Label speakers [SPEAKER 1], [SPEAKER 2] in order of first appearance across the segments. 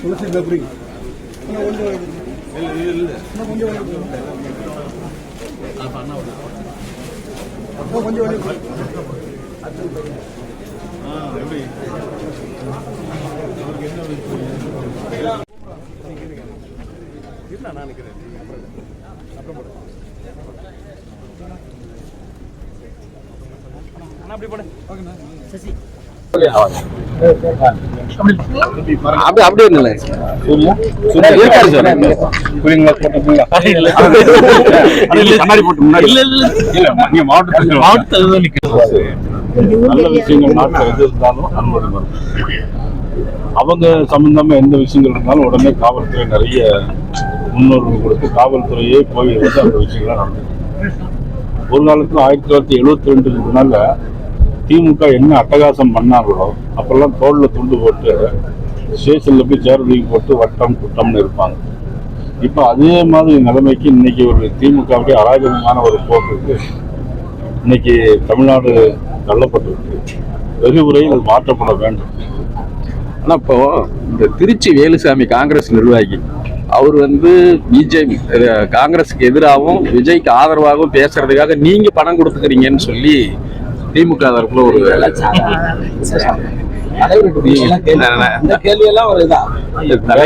[SPEAKER 1] ತುಳಸಿ ಡಬ್ರಿ
[SPEAKER 2] அப்படி அப்படி ஒண்ணு இல்லை இருக்காரு சார்.
[SPEAKER 3] கண்ணாடி போட்டு முன்னாடி. இல்ல இல்ல மாவட்டத்தில் மாவட்டத்தில் நல்ல விஷயங்கள் நாட்டில் எது இருந்தாலும் அனுமதி வரும். அவங்க சம்பந்தமா எந்த விஷயங்கள் இருந்தாலும் உடனே காவல்துறை நிறைய முன்னோர்கள் கொடுத்து காவல்துறையே போய் வந்து அந்த விஷயங்கள்லாம் நடந்தது ஒரு காலத்தில் ஆயிரத்தி தொள்ளாயிரத்தி எழுபத்தி ரெண்டுக்கு முன்னால திமுக என்ன அட்டகாசம் பண்ணாங்களோ அப்பெல்லாம் தோளில் துண்டு போட்டு ஸ்டேஷனில் போய் சேரதூக்கி போட்டு வட்டம் குட்டம்னு இருப்பாங்க. இப்போ அதே மாதிரி நிலைமைக்கு இன்னைக்கு ஒரு திமுகவுடைய அராஜகமான ஒரு போக்கு இன்னைக்கு தமிழ்நாடு தள்ளப்பட்டிருக்கு. வெகு விரைவில் அது மாற்றப்பட வேண்டும்.
[SPEAKER 2] ஆனால் இப்போ இந்த திருச்சி வேலுசாமி காங்கிரஸ் நிர்வாகி அவர் வந்து பிஜேபி காங்கிரஸுக்கு எதிராகவும் விஜய்க்கு ஆதரவாகவும் பேசுறதுக்காக நீங்க பணம் கொடுத்துக்கிறீங்கன்னு சொல்லி திமுக தரப்புல ஒரு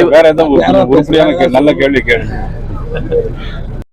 [SPEAKER 3] வேற எதாவது நல்ல கேள்வி கேள்வி